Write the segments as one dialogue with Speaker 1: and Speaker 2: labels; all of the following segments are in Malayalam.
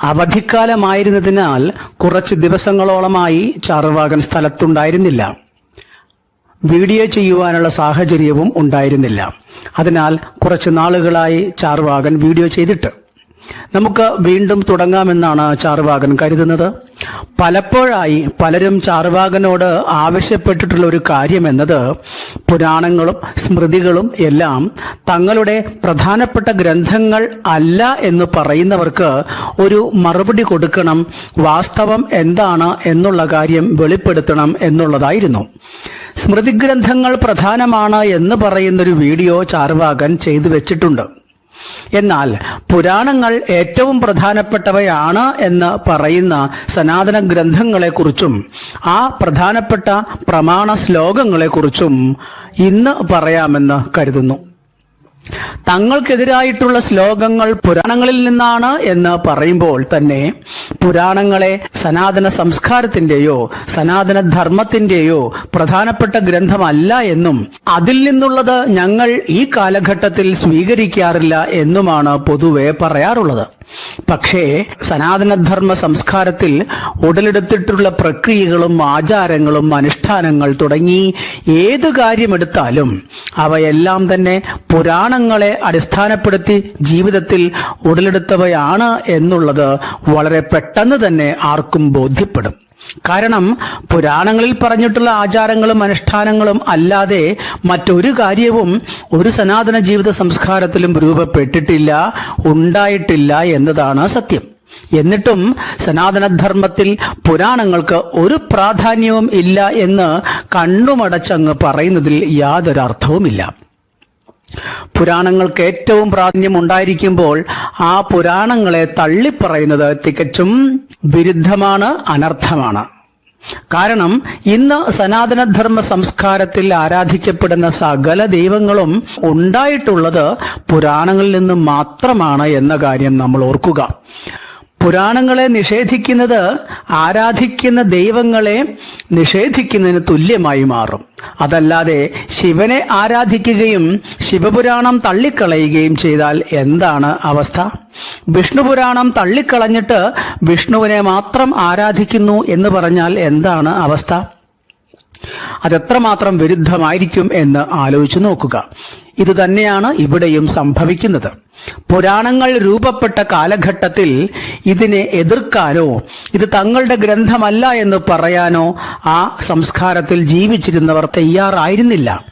Speaker 1: അവധിക്കാലമായിരുന്നതിനാൽ കുറച്ച് ദിവസങ്ങളോളമായി ചാർവാകൻ സ്ഥലത്തുണ്ടായിരുന്നില്ല. വീഡിയോ ചെയ്യുവാനുള്ള സാഹചര്യവും ഉണ്ടായിരുന്നില്ല. അതിനാൽ കുറച്ച് നാളുകളായി ചാർവാകൻ വീഡിയോ ചെയ്തിട്ട് നമുക്ക് വീണ്ടും തുടങ്ങാമെന്നാണ് ചാർവാകൻ കരുതുന്നത്. പലപ്പോഴായി പലരും ചാർവാകനോട് ആവശ്യപ്പെട്ടിട്ടുള്ള ഒരു കാര്യം എന്നത് പുരാണങ്ങളും സ്മൃതികളും എല്ലാം തങ്ങളുടെ പ്രധാനപ്പെട്ട ഗ്രന്ഥങ്ങൾ അല്ല എന്ന് പറയുന്നവർക്ക് ഒരു മറുപടി കൊടുക്കണം. വാസ്തവം എന്താണ് എന്നുള്ള കാര്യം വെളിപ്പെടുത്തണം എന്നുള്ളതായിരുന്നു. സ്മൃതിഗ്രന്ഥങ്ങൾ പ്രധാനമാണ് എന്ന് പറയുന്നൊരു വീഡിയോ ചാർവാകൻ ചെയ്തു വെച്ചിട്ടുണ്ട്. എന്നാൽ പുരാണങ്ങൾ ഏറ്റവും പ്രധാനപ്പെട്ടവയാണ് എന്ന് പറയുന്ന സനാതന ഗ്രന്ഥങ്ങളെക്കുറിച്ചും ആ പ്രധാനപ്പെട്ട പ്രമാണ ശ്ലോകങ്ങളെക്കുറിച്ചും ഇന്ന് പറയാമെന്ന് കരുതുന്നു. തങ്ങൾക്കെതിരായിട്ടുള്ള ശ്ലോകങ്ങൾ പുരാണങ്ങളിൽ നിന്നാണ് എന്ന് പറയുമ്പോൾ തന്നെ പുരാണങ്ങളെ സനാതന സംസ്കാരത്തിന്റെയോ സനാതന ധർമ്മത്തിന്റെയോ പ്രധാനപ്പെട്ട ഗ്രന്ഥമല്ല എന്നും അതിൽ നിന്നുള്ളത് ഞങ്ങൾ ഈ കാലഘട്ടത്തിൽ സ്വീകരിക്കാറില്ല എന്നുമാണ് പൊതുവെ പറയാറുള്ളത്. പക്ഷേ സനാതനധർമ്മ സംസ്കാരത്തിൽ ഉടലെടുത്തിട്ടുള്ള പ്രക്രിയകളും ആചാരങ്ങളും അനുഷ്ഠാനങ്ങൾ തുടങ്ങി ഏത് കാര്യമെടുത്താലും അവയെല്ലാം തന്നെ പുരാണങ്ങളെ അടിസ്ഥാനപ്പെടുത്തി ജീവിതത്തിൽ ഉടലെടുത്തവയാണ് എന്നുള്ളത് വളരെ പെട്ടെന്ന് തന്നെ ആർക്കും ബോധ്യപ്പെടും. കാരണം പുരാണങ്ങളിൽ പറഞ്ഞിട്ടുള്ള ആചാരങ്ങളും അനുഷ്ഠാനങ്ങളും അല്ലാതെ മറ്റൊരു കാര്യവും ഒരു സനാതന ജീവിത സംസ്കാരത്തിലും രൂപപ്പെട്ടിട്ടില്ല ഉണ്ടായിട്ടില്ല എന്നതാണ് സത്യം. എന്നിട്ടും സനാതനധർമ്മത്തിൽ പുരാണങ്ങൾക്ക് ഒരു പ്രാധാന്യവും ഇല്ല എന്ന് കണ്ണുമടച്ചങ്ങ് പറയുന്നതിൽ യാതൊരു അർത്ഥവുമില്ല പുരാണങ്ങൾക്ക് ഏറ്റവും പ്രാധാന്യം ഉണ്ടായിരിക്കുമ്പോൾ ആ പുരാണങ്ങളെ തള്ളിപ്പറയുന്നത് തികച്ചും വിരുദ്ധമാണ് അനർത്ഥമാണ്. കാരണം ഇന്ന് സനാതനധർമ്മ സംസ്കാരത്തിൽ ആരാധിക്കപ്പെടുന്ന സകല ദൈവങ്ങളും ഉണ്ടായിട്ടുള്ളത് പുരാണങ്ങളിൽ നിന്ന് മാത്രമാണ് എന്ന കാര്യം നമ്മൾ ഓർക്കുക. പുരാണങ്ങളെ നിഷേധിക്കുന്നത് ആരാധിക്കുന്ന ദൈവങ്ങളെ നിഷേധിക്കുന്നതിന് തുല്യമായി മാറും. അതല്ലാതെ ശിവനെ ആരാധിക്കുകയും ശിവപുരാണം തള്ളിക്കളയുകയും ചെയ്താൽ എന്താണ് അവസ്ഥ? വിഷ്ണുപുരാണം തള്ളിക്കളഞ്ഞിട്ട് വിഷ്ണുവിനെ മാത്രം ആരാധിക്കുന്നു എന്ന് പറഞ്ഞാൽ എന്താണ് അവസ്ഥ? അതെത്രമാത്രം വിരുദ്ധമായിരിക്കും എന്ന് ആലോചിച്ചു നോക്കുക. ഇത് തന്നെയാണ് ഇവിടെയും സംഭവിക്കുന്നത്. പുരാണങ്ങൾ രൂപപ്പെട്ട കാലഘട്ടത്തിൽ ഇതിനെ എതിർക്കാനോ ഇത് തങ്ങളുടെ ഗ്രന്ഥമല്ല എന്ന് പറയാനോ ആ സംസ്കാരത്തിൽ ജീവിച്ചിരുന്നവർ തയ്യാറായിരുന്നില്ല.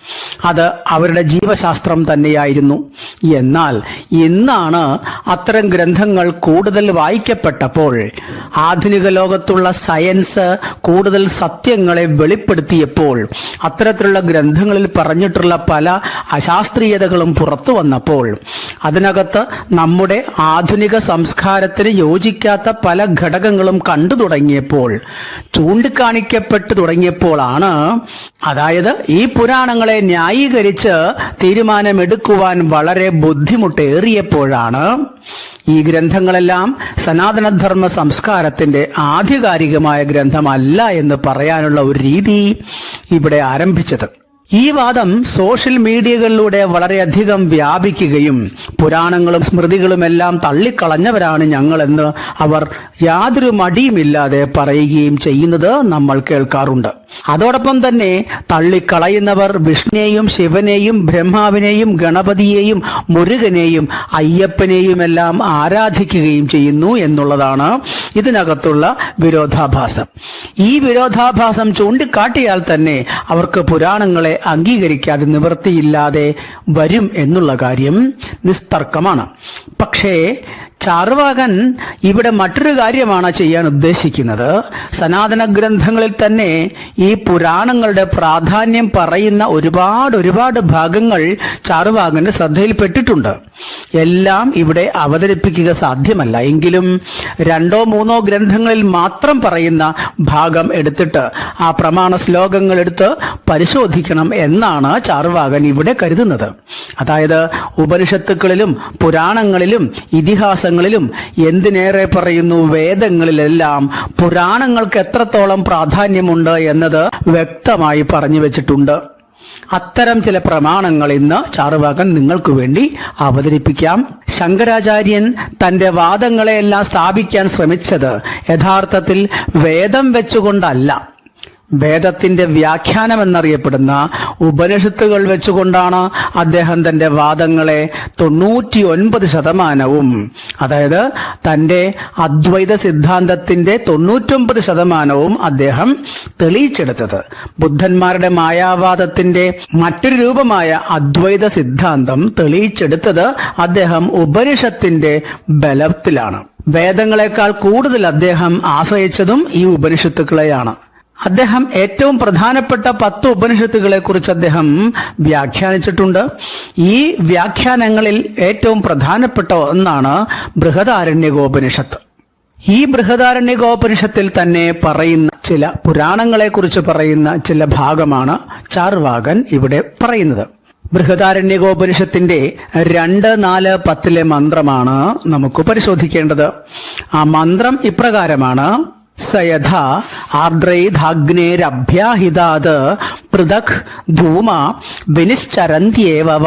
Speaker 1: അത് അവരുടെ ജീവശാസ്ത്രം തന്നെയായിരുന്നു. എന്നാൽ ഇന്നാണ് അത്തരം ഗ്രന്ഥങ്ങൾ കൂടുതൽ വായിക്കപ്പെട്ടപ്പോൾ ആധുനിക ലോകത്തുള്ള സയൻസ് കൂടുതൽ സത്യങ്ങളെ വെളിപ്പെടുത്തിയപ്പോൾ അത്തരത്തിലുള്ള ഗ്രന്ഥങ്ങളിൽ പറഞ്ഞിട്ടുള്ള പല അശാസ്ത്രീയതകളും പുറത്തു വന്നപ്പോൾ അതിനകത്ത് നമ്മുടെ ആധുനിക സംസ്കാരത്തിന് യോജിക്കാത്ത പല ഘടകങ്ങളും കണ്ടു തുടങ്ങിയപ്പോൾ ചൂണ്ടിക്കാണിക്കപ്പെട്ടു തുടങ്ങിയപ്പോഴാണ് അതായത് ഈ പുരാണങ്ങളെ ന്യായീകരിച്ച് തീരുമാനമെടുക്കുവാൻ വളരെ ബുദ്ധിമുട്ടേറിയപ്പോഴാണ് ഈ ഗ്രന്ഥങ്ങളെല്ലാം സനാതനധർമ്മ സംസ്കാരത്തിന്റെ ആധികാരികമായ ഗ്രന്ഥമല്ല എന്ന് പറയാനുള്ള ഒരു രീതി ഇവിടെ ആരംഭിച്ചത്. ഈ വാദം സോഷ്യൽ മീഡിയകളിലൂടെ വളരെയധികം വ്യാപിക്കുകയും പുരാണങ്ങളും സ്മൃതികളുമെല്ലാം തള്ളിക്കളഞ്ഞവരാണ് ഞങ്ങളെന്ന് അവർ യാതൊരു മടിയുമില്ലാതെ പറയുകയും ചെയ്യുന്നത് നമ്മൾ കേൾക്കാറുണ്ട്. അതോടൊപ്പം തന്നെ തള്ളിക്കളയുന്നവർ വിഷ്ണുനെയും ശിവനെയും ബ്രഹ്മാവിനെയും ഗണപതിയെയും മുരുകനെയും അയ്യപ്പനെയും എല്ലാം ആരാധിക്കുകയും ചെയ്യുന്നു എന്നുള്ളതാണ് ഇതിനകത്തുള്ള വിരോധാഭാസം. ഈ വിരോധാഭാസം ചൂണ്ടിക്കാട്ടിയാൽ തന്നെ അവർക്ക് പുരാണങ്ങളെ അംഗീകരിക്കാതെ നിവൃത്തിയില്ലാതെ വരും എന്നുള്ള കാര്യം നിസ്തർക്കമാണ്. പക്ഷേ ചാർവാകൻ ഇവിടെ മറ്റൊരു കാര്യമാണ് ചെയ്യാൻ ഉദ്ദേശിക്കുന്നത്. സനാതന ഗ്രന്ഥങ്ങളിൽ തന്നെ ഈ പുരാണങ്ങളുടെ പ്രാധാന്യം പറയുന്ന ഒരുപാട് ഒരുപാട് ഭാഗങ്ങൾ ചാർവാകന്റെ ശ്രദ്ധയിൽപ്പെട്ടിട്ടുണ്ട്. എല്ലാം ഇവിടെ അവതരിപ്പിക്കുക സാധ്യമല്ല. എങ്കിലും രണ്ടോ മൂന്നോ ഗ്രന്ഥങ്ങളിൽ മാത്രം പറയുന്ന ഭാഗം എടുത്തിട്ട് ആ പ്രമാണ ശ്ലോകങ്ങൾ എടുത്ത് പരിശോധിക്കണം എന്നാണ് ചാർവാകൻ ഇവിടെ കരുതുന്നത്. അതായത് ഉപനിഷത്തുക്കളിലും പുരാണങ്ങളിലും ഇതിഹാസങ്ങളിലും എന്തിനേറെ പറയുന്നു? വേദങ്ങളിലെല്ലാം പുരാണങ്ങൾക്ക് എത്രത്തോളം പ്രാധാന്യമുണ്ട് എന്നത് വ്യക്തമായി പറഞ്ഞു വെച്ചിട്ടുണ്ട്. അത്തരം ചില പ്രമാണങ്ങൾ ഇന്ന് ചാറുവാകൻ നിങ്ങൾക്ക് വേണ്ടി അവതരിപ്പിക്കാം. ശങ്കരാചാര്യൻ തന്റെ വാദങ്ങളെയെല്ലാം സ്ഥാപിക്കാൻ ശ്രമിച്ചത് യഥാർത്ഥത്തിൽ വേദം വെച്ചുകൊണ്ടല്ല. വേദത്തിന്റെ വ്യാഖ്യാനം എന്നറിയപ്പെടുന്ന ഉപനിഷത്തുകൾ വെച്ചുകൊണ്ടാണ് അദ്ദേഹം തന്റെ വാദങ്ങളെ തൊണ്ണൂറ്റി ഒൻപത് ശതമാനവും അതായത് തന്റെ അദ്വൈത സിദ്ധാന്തത്തിന്റെ തൊണ്ണൂറ്റൊമ്പത് ശതമാനവും അദ്ദേഹം തെളിയിച്ചെടുത്തത്. ബുദ്ധന്മാരുടെ മായാവാദത്തിന്റെ മറ്റൊരു രൂപമായ അദ്വൈത സിദ്ധാന്തം തെളിയിച്ചെടുത്തത് അദ്ദേഹം ഉപനിഷത്തിന്റെ ബലത്തിലാണ്. വേദങ്ങളെക്കാൾ കൂടുതൽ അദ്ദേഹം ആശ്രയിച്ചതും ഈ ഉപനിഷത്തുക്കളെയാണ്. അദ്ദേഹം ഏറ്റവും പ്രധാനപ്പെട്ട പത്ത് ഉപനിഷത്തുകളെ കുറിച്ച് അദ്ദേഹം വ്യാഖ്യാനിച്ചിട്ടുണ്ട്. ഈ വ്യാഖ്യാനങ്ങളിൽ ഏറ്റവും പ്രധാനപ്പെട്ട ഒന്നാണ് ബൃഹദാരണ്യകോപനിഷത്ത്. ഈ ബൃഹദാരണ്യകോപനിഷത്തിൽ തന്നെ പറയുന്ന ചില പുരാണങ്ങളെ കുറിച്ച് പറയുന്ന ചില ഭാഗമാണ് ചാർവാകൻ ഇവിടെ പറയുന്നത്. ബൃഹദാരണ്യകോപനിഷത്തിന്റെ രണ്ട് നാല് പത്തിലെ മന്ത്രമാണ് നമുക്ക് പരിശോധിക്കേണ്ടത്. ആ മന്ത്രം ഇപ്രകാരമാണ്. സയഥ ആർദ്രൈധാഗ്നേരഭ്യാഹിതാത് പൃഥക് ധൂമ വിനിശ്ചരന്ത്യേവ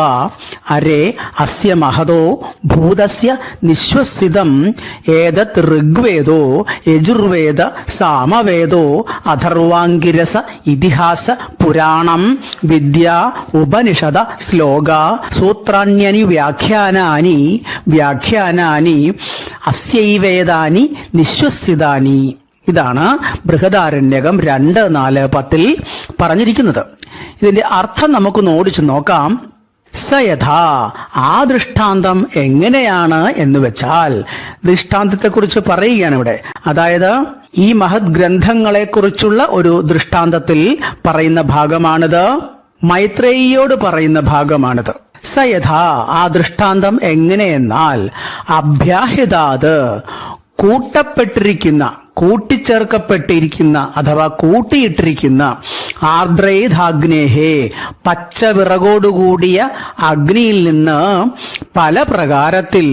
Speaker 1: അരേ അസ്യ മഹതോ ഭൂതസ്യ നിശ്വസിതം. ഏതത് ഋഗ്വേദോ യജുർവേദ സാമവേദോ അഥർവാംഗിരസ ഇതിഹാസ പുരാണം. വിദ്യ ഉപനിഷദ ശ്ലോക സൂത്രാണ്യനി വ്യാഖ്യാനാനി വ്യാഖ്യാനാനി അസ്യൈവേദാനി നിശ്വസിതാനി. ഇതാണ് ബൃഹദാരണ്യകം രണ്ട് നാല് പത്തിൽ പറഞ്ഞിരിക്കുന്നത്. ഇതിന്റെ അർത്ഥം നമുക്കൊന്ന് ഓടിച്ചു നോക്കാം. സയഥാ ആ ദൃഷ്ടാന്തം എങ്ങനെയാണ് എന്ന് വെച്ചാൽ ദൃഷ്ടാന്തത്തെക്കുറിച്ച് പറയുകയാണ് ഇവിടെ. അതായത് ഈ മഹത് ഗ്രന്ഥങ്ങളെ കുറിച്ചുള്ള ഒരു ദൃഷ്ടാന്തത്തിൽ പറയുന്ന ഭാഗമാണിത്. മൈത്രേയിയോട് പറയുന്ന ഭാഗമാണിത്. സയഥാ ആ ദൃഷ്ടാന്തം എങ്ങനെയെന്നാൽ അഭ്യാഹിതാത് കൂട്ടപ്പെട്ടിരിക്കുന്ന കൂട്ടിച്ചേർക്കപ്പെട്ടിരിക്കുന്ന അഥവാ കൂട്ടിയിട്ടിരിക്കുന്ന ആർദ്രൈധാഗ്നേഹേ പച്ച വിറകോടുകൂടിയ അഗ്നിയിൽ നിന്ന് പല പ്രകാരത്തിൽ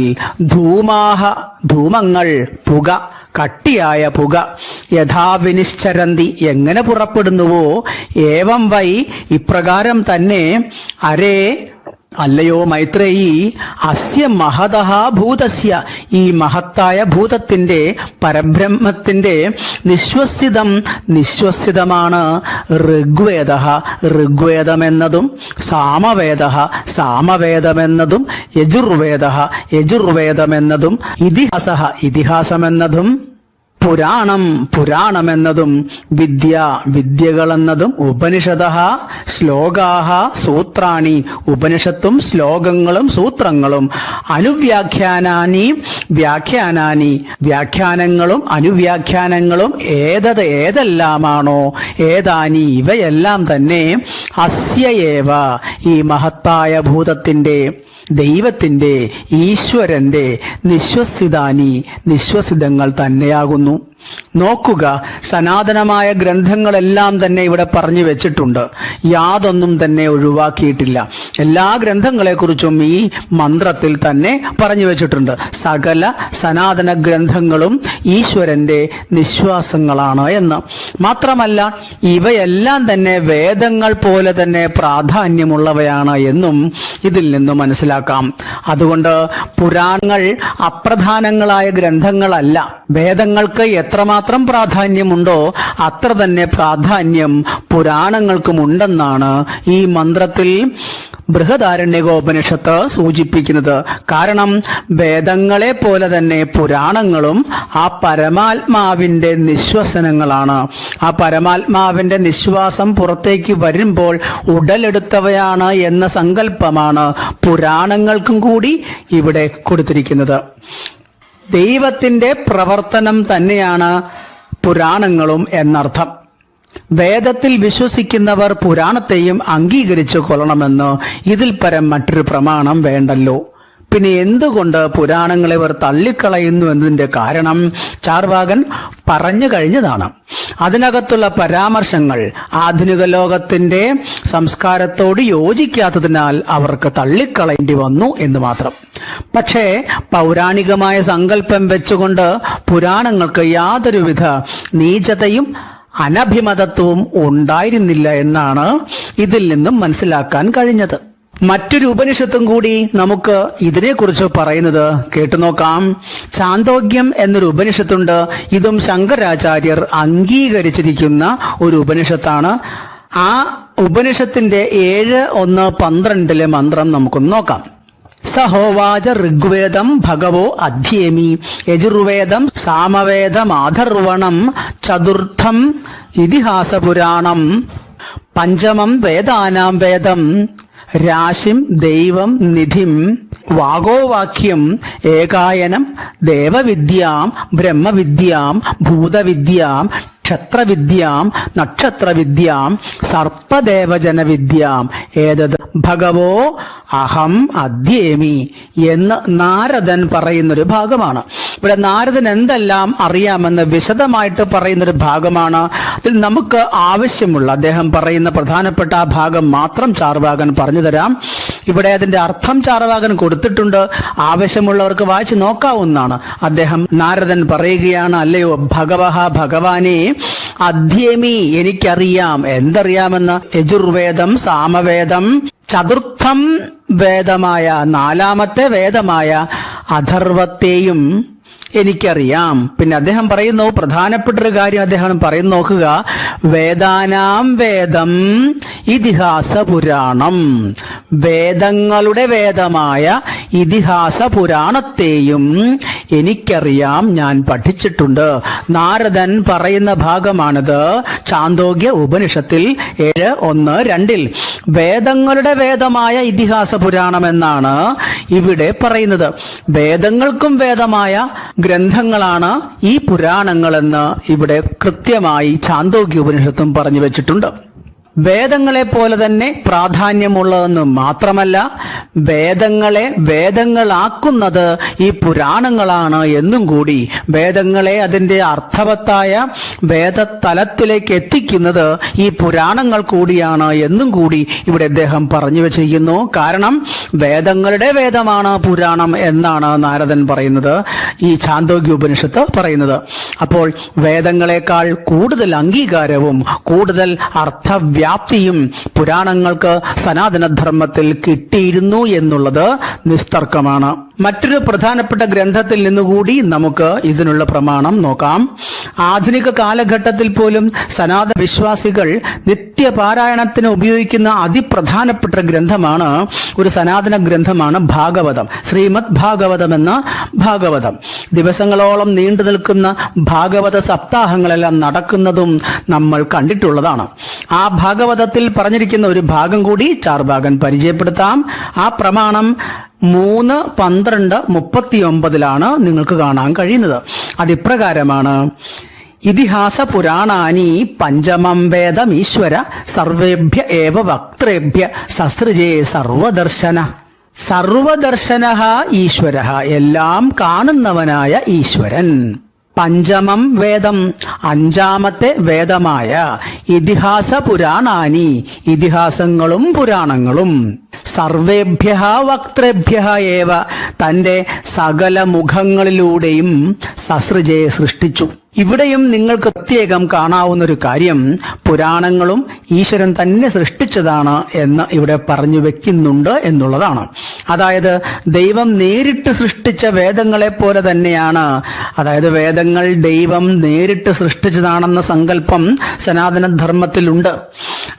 Speaker 1: ധൂമാഹ ധൂമങ്ങൾ പുക കട്ടിയായ പുക യഥാവിനിശ്ചരന്തി എങ്ങനെ പുറപ്പെടുന്നുവോ ഏവം വൈ ഇപ്രകാരം തന്നെ അരേ അല്ലയോ മൈത്രേയി അസ്യ മഹതഹ ഭൂതസ്യ. ഈ മഹത്തായ ഭൂതത്തിന്റെ പരബ്രഹ്മത്തിന്റെ നിശ്വസിതം നിശ്വസിതമാണ് ഋഗ്വേദ. ഋഗ്വേദമെന്നതും സാമവേദ സാമവേദമെന്നതും യജുർവേദ യജുർവേദമെന്നതും ഇതിഹാസ ഇതിഹാസമെന്നതും. പുരാണം പുരാണമെന്നതും വിദ്യ വിദ്യകളെന്നതും ഉപനിഷത ശ്ലോകാഹ സൂത്രാണി ഉപനിഷത്തും ശ്ലോകങ്ങളും സൂത്രങ്ങളും അനുവ്യാഖ്യാനാനി വ്യാഖ്യാനാനി വ്യാഖ്യാനങ്ങളും അനുവ്യാഖ്യാനങ്ങളും ഏതത് ഏതെല്ലാമാണോ ഏതാനി ഇവയെല്ലാം തന്നെ അസ്യയേവ ഈ മഹത്തായ ഭൂതത്തിന്റെ ദൈവത്തിന്റെ ഈശ്വരന്റെ നിശ്വസിതാനി നിശ്വസിതങ്ങൾ തന്നെയാകുന്നു. നോക്കുക സനാതനമായ ഗ്രന്ഥങ്ങളെല്ലാം തന്നെ ഇവിടെ പറഞ്ഞു വെച്ചിട്ടുണ്ട്. യാതൊന്നും തന്നെ ഒഴിവാക്കിയിട്ടില്ല. എല്ലാ ഗ്രന്ഥങ്ങളെക്കുറിച്ചും ഈ മന്ത്രത്തിൽ തന്നെ പറഞ്ഞു വെച്ചിട്ടുണ്ട്. സകല സനാതന ഗ്രന്ഥങ്ങളും ഈശ്വരന്റെ നിശ്വാസങ്ങളാണ് എന്ന്. മാത്രമല്ല ഇവയെല്ലാം തന്നെ വേദങ്ങൾ പോലെ തന്നെ പ്രാധാന്യമുള്ളവയാണ് എന്നും ഇതിൽ നിന്നും മനസ്സിലാക്കാം. അതുകൊണ്ട് പുരാണങ്ങൾ അപ്രധാനങ്ങളായ ഗ്രന്ഥങ്ങളല്ല. വേദങ്ങൾക്ക് എത്രമാത്രം പ്രാധാന്യമുണ്ടോ അത്ര തന്നെ പ്രാധാന്യം പുരാണങ്ങൾക്കും ഉണ്ടെന്നാണ് ഈ മന്ത്രത്തിൽ ബൃഹദാരണ്യകോപനിഷത്ത് സൂചിപ്പിക്കുന്നത്. കാരണം വേദങ്ങളെ പോലെ തന്നെ പുരാണങ്ങളും ആ പരമാത്മാവിന്റെ നിശ്വസനങ്ങളാണ്. ആ പരമാത്മാവിന്റെ നിശ്വാസം പുറത്തേക്ക് വരുമ്പോൾ ഉടലെടുത്തവയാണ് എന്ന സങ്കല്പമാണ് പുരാണങ്ങൾക്കും കൂടി ഇവിടെ കൊടുത്തിരിക്കുന്നത്. ദൈവത്തിന്റെ പ്രവർത്തനം തന്നെയാണ് പുരാണങ്ങളും എന്നർത്ഥം. വേദത്തിൽ വിശ്വസിക്കുന്നവർ പുരാണത്തെയും അംഗീകരിച്ചു കൊള്ളണമെന്ന് ഇതിൽ പരം മറ്റൊരു പ്രമാണം വേണ്ടല്ലോ. പിന്നെ എന്തുകൊണ്ട് പുരാണങ്ങളെ ഇവർ തള്ളിക്കളയുന്നു എന്നതിന്റെ കാരണം ചാർവാകൻ പറഞ്ഞു കഴിഞ്ഞതാണ്. അതിനകത്തുള്ള പരാമർശങ്ങൾ ആധുനിക ലോകത്തിന്റെ സംസ്കാരത്തോട് യോജിക്കാത്തതിനാൽ അവർക്ക് തള്ളിക്കളയേണ്ടി വന്നു എന്ന് മാത്രം. പക്ഷേ പൗരാണികമായ സങ്കല്പം വെച്ചുകൊണ്ട് പുരാണങ്ങൾക്ക് യാതൊരുവിധ നീചതയും അനഭിമതത്വവും ഉണ്ടായിരുന്നില്ല എന്നാണ് ഇതിൽ നിന്നും മനസ്സിലാക്കാൻ കഴിഞ്ഞത്. മറ്റൊരു ഉപനിഷത്തും കൂടി നമുക്ക് ഇതിനെക്കുറിച്ച് പറയുന്നത് കേട്ടുനോക്കാം ചാന്തോഗ്യം എന്നൊരു ഉപനിഷത്തുണ്ട്. ഇതും ശങ്കരാചാര്യർ അംഗീകരിച്ചിരിക്കുന്ന ഒരു ഉപനിഷത്താണ്. ആ ഉപനിഷത്തിന്റെ ഏഴ് ഒന്ന് പന്ത്രണ്ടിലെ മന്ത്രം നമുക്കൊന്ന് നോക്കാം. സഹോവാച ഋഗ്വേദം ഭഗവോ അധ്യേമി. യജുർവേദം സാമവേദമാധർവണം ചതുർത്ഥം ഇതിഹാസപുരാണം. പഞ്ചമം വേദാനാം വേദം രാശിം ദൈവം നിധിം വാഗോവാക്യം ഏകായനം ദേവവിദ്യാം ബ്രഹ്മവിദ്യാം ഭൂതവിദ്യാം ക്ഷത്രവിദ്യാം നക്ഷത്രവിദ്യാം സർപ്പദേവജനവിദ്യാം. ഏതത്? ഭഗവോ അഹം അധ്യേമി എന്ന് നാരദൻ പറയുന്നൊരു ഭാഗമാണ്. ഇവിടെ നാരദൻ എന്തെല്ലാം അറിയാമെന്ന് വിശദമായിട്ട് പറയുന്നൊരു ഭാഗമാണ്. അതിൽ നമുക്ക് ആവശ്യമുള്ള അദ്ദേഹം പറയുന്ന പ്രധാനപ്പെട്ട ആ ഭാഗം മാത്രം ചാർവാകൻ പറഞ്ഞു തരാം. ഇവിടെ അതിന്റെ അർത്ഥം ചാർവാകൻ കൊടുത്തിട്ടുണ്ട്. ആവശ്യമുള്ളവർക്ക് വായിച്ചു നോക്കാവുന്നതാണ്. അദ്ദേഹം നാരദൻ പറയുകയാണ് അല്ലയോ ഭഗവഹ ഭഗവാനെ അധ്യമി എനിക്കറിയാം. എന്തറിയാമെന്ന്? യജുർവേദം സാമവേദം ചതുർത്ഥം വേദമായ നാലാമത്തെ വേദമായ അഥർവത്തെയും എനിക്കറിയാം. പിന്നെ അദ്ദേഹം പറയുന്നു പ്രധാനപ്പെട്ട ഒരു കാര്യം അദ്ദേഹം പറയുന്നു നോക്കുക. വേദാനാം വേദം ഇതിഹാസ പുരാണം വേദങ്ങളുടെ വേദമായ ഇതിഹാസ പുരാണത്തെയും എനിക്കറിയാം ഞാൻ പഠിച്ചിട്ടുണ്ട്. നാരദൻ പറയുന്ന ഭാഗമാണിത്. ചാന്തോഗ്യ ഉപനിഷത്തിൽ ഏഴ് ഒന്ന് രണ്ടിൽ വേദങ്ങളുടെ വേദമായ ഇതിഹാസ പുരാണം എന്നാണ് ഇവിടെ പറയുന്നത്. വേദങ്ങൾക്കും വേദമായ ഗ്രന്ഥങ്ങളാണ് ഈ പുരാണങ്ങളെന്ന് ഇവിടെ കൃത്യമായി ചാന്തോഗ്യ ഉപനിഷത്തും പറഞ്ഞു വെച്ചിട്ടുണ്ട്. വേദങ്ങളെ പോലെ തന്നെ പ്രാധാന്യമുള്ളതെന്ന് മാത്രമല്ല വേദങ്ങളെ വേദങ്ങളാക്കുന്നത് ഈ പുരാണങ്ങളാണ് എന്നും കൂടി. വേദങ്ങളെ അതിന്റെ അർത്ഥവത്തായ വേദതലത്തിലേക്ക് എത്തിക്കുന്നത് ഈ പുരാണങ്ങൾ കൂടിയാണ് എന്നും കൂടി ഇവിടെ അദ്ദേഹം പറഞ്ഞു വെച്ചിരിക്കുന്നു. കാരണം വേദങ്ങളുടെ വേദമാണ് പുരാണം എന്നാണ് നാരദൻ പറയുന്നത്. ഈ ചാന്തോഗ്യ ഉപനിഷത്ത് പറയുന്നത്. അപ്പോൾ വേദങ്ങളെക്കാൾ കൂടുതൽ അംഗീകാരവും കൂടുതൽ അർത്ഥവ്യാപ്തിയും പുരാണങ്ങൾക്ക് സനാതനധർമ്മത്തിൽ കിട്ടിയിരുന്നു എന്നുള്ളത് നിസ്തർക്കമാണ്. മറ്റൊരു പ്രധാനപ്പെട്ട ഗ്രന്ഥത്തിൽ നിന്നുകൂടി നമുക്ക് ഇതിനുള്ള പ്രമാണം നോക്കാം. ആധുനിക കാലഘട്ടത്തിൽ പോലും സനാതന വിശ്വാസികൾ നിത്യപാരായണത്തിന് ഉപയോഗിക്കുന്ന അതിപ്രധാനപ്പെട്ട ഗ്രന്ഥമാണ് ഒരു സനാതന ഗ്രന്ഥമാണ് ഭാഗവതം. ശ്രീമദ് ഭാഗവതം എന്ന ഭാഗവതം. ദിവസങ്ങളോളം നീണ്ടു നിൽക്കുന്ന ഭാഗവത സപ്താഹങ്ങളെല്ലാം നടക്കുന്നതും നമ്മൾ കണ്ടിട്ടുള്ളതാണ്. ആ ഭാഗവതത്തിൽ പറഞ്ഞിരിക്കുന്ന ഒരു ഭാഗം കൂടി ചാർഭാഗൻ പരിചയപ്പെടുത്താം. ആ പ്രമാണം മൂന്ന് പന്ത്രണ്ട് മുപ്പത്തിയൊമ്പതിലാണ് നിങ്ങൾക്ക് കാണാൻ കഴിയുന്നത്. അതിപ്രകാരമാണ് ഇതിഹാസ പുരാണാനി പഞ്ചമം വേദം ഈശ്വര സർവേഭ്യ ഏവ വക്തേഭ്യ സസൃജേ സർവദർശന. സർവദർശന ഈശ്വര എല്ലാം കാണുന്നവനായ ഈശ്വരൻ. പഞ്ചമം വേദം. അഞ്ചാമത്തെ വേദമായ ഇതിഹാസ പുരാണാനി. ഇതിഹാസങ്ങളും പുരാണങ്ങളും. സർവേഭ്യ വക്തൃഭ്യ ഏവ തന്റെ സകല മുഖങ്ങളിലൂടെയും സസൃജയെ സൃഷ്ടിച്ചു. ഇവിടെയും നിങ്ങൾക്ക് പ്രത്യേകം കാണാവുന്ന ഒരു കാര്യം പുരാണങ്ങളും ഈശ്വരൻ തന്നെ സൃഷ്ടിച്ചതാണ് എന്ന് ഇവിടെ പറഞ്ഞു വെക്കുന്നുണ്ട് എന്നുള്ളതാണ്. അതായത് ദൈവം നേരിട്ട് സൃഷ്ടിച്ച വേദങ്ങളെ പോലെ തന്നെയാണ്. അതായത് വേദങ്ങൾ ദൈവം നേരിട്ട് സൃഷ്ടിച്ചതാണെന്ന സങ്കല്പം സനാതനധർമ്മത്തിലുണ്ട്.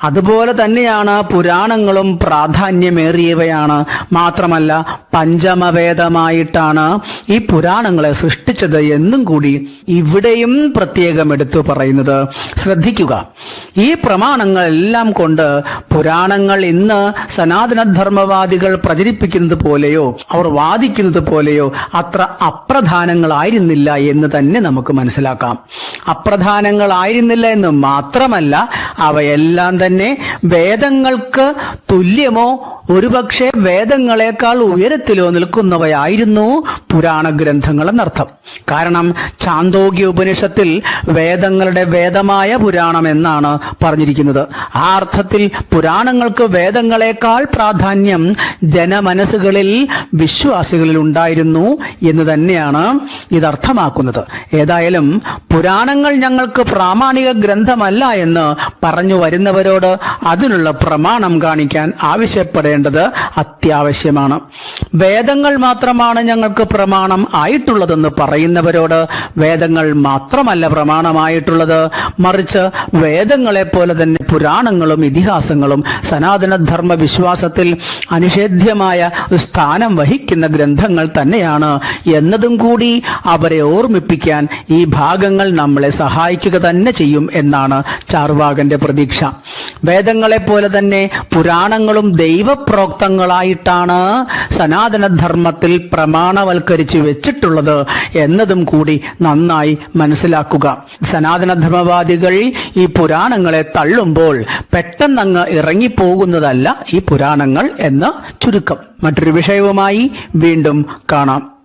Speaker 1: അതുപോലെ തന്നെയാണ് പുരാണങ്ങളും പ്രാധാന്യമേറിയവയാണ്. മാത്രമല്ല പഞ്ചമവേദമായിട്ടാണ് ഈ പുരാണങ്ങളെ സൃഷ്ടിച്ചത് എന്നും കൂടി ഇവിടെയും പ്രത്യേകം എടുത്തു പറയുന്നത്. ശ്രദ്ധിക്കുക. ഈ പ്രമാണങ്ങളെല്ലാം കൊണ്ട് പുരാണങ്ങൾ ഇന്ന് സനാതനധർമ്മവാദികൾ പ്രചരിപ്പിക്കുന്നത് പോലെയോ അവർ വാദിക്കുന്നത് പോലെയോ അത്ര അപ്രധാനങ്ങളായിരുന്നില്ല എന്ന് തന്നെ നമുക്ക് മനസ്സിലാക്കാം. അപ്രധാനങ്ങളായിരുന്നില്ല എന്ന് മാത്രമല്ല അവയെല്ലാം തന്നെ വേദങ്ങൾക്ക് തുല്യമോ? ഒരുപക്ഷെ വേദങ്ങളെക്കാൾ ഉയരത്തിലോ നിൽക്കുന്നവയായിരുന്നു പുരാണ ഗ്രന്ഥങ്ങൾ എന്നർത്ഥം കാരണം ചാന്തോഗ്യ ഉപനിഷത്തിൽ വേദങ്ങളുടെ വേദമായ പുരാണം എന്നാണ് പറഞ്ഞിരിക്കുന്നത്. ആ അർത്ഥത്തിൽ പുരാണങ്ങൾക്ക് വേദങ്ങളെക്കാൾ പ്രാധാന്യം ജനമനസ്സുകളിൽ വിശ്വാസികളിൽ ഉണ്ടായിരുന്നു എന്ന് തന്നെയാണ് ഇതർത്ഥമാക്കുന്നത്. ഏതായാലും പുരാണങ്ങൾ ഞങ്ങൾക്ക് പ്രാമാണിക ഗ്രന്ഥമല്ല എന്ന് പറഞ്ഞു വരുന്നവരോട് അതിനുള്ള പ്രമാണം കാണിക്കാൻ ആവശ്യപ്പെടേണ്ടത് അത്യാവശ്യമാണ്. വേദങ്ങൾ മാത്രമാണ് ഞങ്ങൾക്ക് പ്രമാണം ആയിട്ടുള്ളതെന്ന് പറയുന്നവരോട് വേദങ്ങൾ മാത്രമല്ല പ്രമാണമായിട്ടുള്ളത്. മറിച്ച് വേദങ്ങളെ പോലെ തന്നെ പുരാണങ്ങളും ഇതിഹാസങ്ങളും സനാതനധർമ്മ വിശ്വാസത്തിൽ അനിഷേധ്യമായ സ്ഥാനം വഹിക്കുന്ന ഗ്രന്ഥങ്ങൾ തന്നെയാണ്. എന്നതും കൂടി അവരെ ഓർമ്മിപ്പിക്കാൻ ഈ ഭാഗങ്ങൾ നമ്മളെ സഹായിക്കുക തന്നെ ചെയ്യും എന്നാണ് ചാർവാകന്റെ പ്രതീക്ഷ. വേദങ്ങളെ പോലെ തന്നെ പുരാണങ്ങളും ദൈവപ്രോക്തങ്ങളായിട്ടാണ് സനാതനധർമ്മത്തിൽ പ്രമാണവൽക്കരിച്ച് വെച്ചിട്ടുള്ളത് എന്നതും കൂടി നന്നായി മനസ്സിലാക്കുക. സനാതനധർമ്മവാദികൾ ഈ പുരാണങ്ങളെ തള്ളുമ്പോൾ പെട്ടെന്നങ്ങ് ഇറങ്ങിപ്പോകുന്നതല്ല ഈ പുരാണങ്ങൾ എന്ന് ചുരുക്കം. മറ്റൊരു വിഷയവുമായി വീണ്ടും കാണാം.